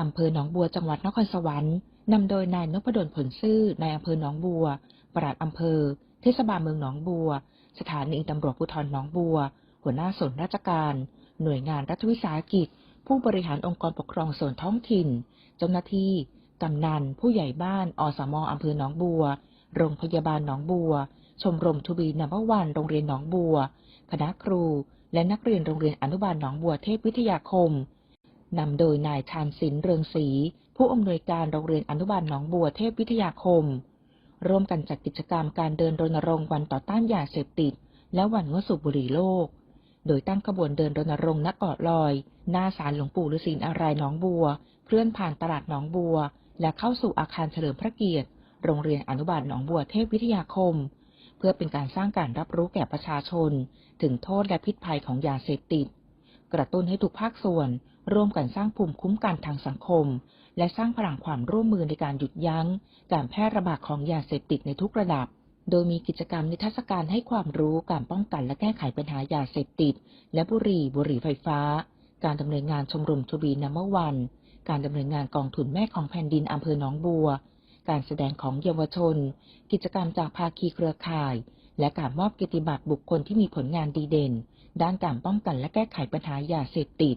อำเภอหนองบัวจังหวัดนครสวรรค์นำโดยนายนพดลผลซื่อนายอำเภอหนองบัว ปลัดอำเภอ เทศบาลเมืองหนองบัว สถานีตำรวจภูธรหนองบัว หัวหน้าส่วนราชการ หน่วยงานรัฐวิสาหกิจ ผู้บริหารองค์กรปกครองส่วนท้องถิ่น เจ้าหน้าที่ กำนัน ผู้ใหญ่บ้าน อสมอำเภอหนองบัว โรงพยาบาลหนองบัว ชมรมทูบีนัมเบอร์วัน โรงเรียนหนองบัว คณะครู และนักเรียนโรงเรียนอนุบาลหนองบัวเทพวิทยาคม นำโดยนายชาญศิลป์เรืองศรีผู้อำนวยการโรงเรียนอนุบาลหนองบัวเทพวิทยาคม ร่วมกันจัดกิจกรรมการเดินรณรงค์วันต่อต้านยาเสพติด และวันงดสูบบุหรี่โลก โดยตั้งขบวนเดินรณรงค์ณเกาะลอย หน้าศาลหลวงปู่ฤาษีนารายหนองบัว เคลื่อนผ่านตลาดหนองบัว และเข้าสู่อาคารเฉลิมพระเกียรติ โรงเรียนอนุบาลหนองบัวเทพวิทยาคม เพื่อเป็นการสร้างการรับรู้แก่ประชาชน ถึงโทษและพิษภัยของยาเสพติด กระตุ้นให้ทุกภาคส่วน ร่วมกันสร้างภูมิคุ้มกันทางสังคม และสร้างพลังความร่วมมือในการหยุดยั้ง การแพร่ระบาดของยาเสพติดในทุกระดับ โดยมีกิจกรรมนิทรรศการให้ความรู้การป้องกันและแก้ไขปัญหายาเสพติด และบุหรี่บุหรี่ไฟฟ้า การดำเนินงานชมรมทูบีนัมเบอร์วัน การดำเนินงานกองทุนแม่ของแผ่นดินอำเภอหนองบัว การแสดงของเยาวชน กิจกรรมจากภาคีเครือข่าย และการมอบเกียรติบัตรบุคคลที่มีผลงานดีเด่น ด้านการป้องกันและแก้ไขปัญหายาเสพติด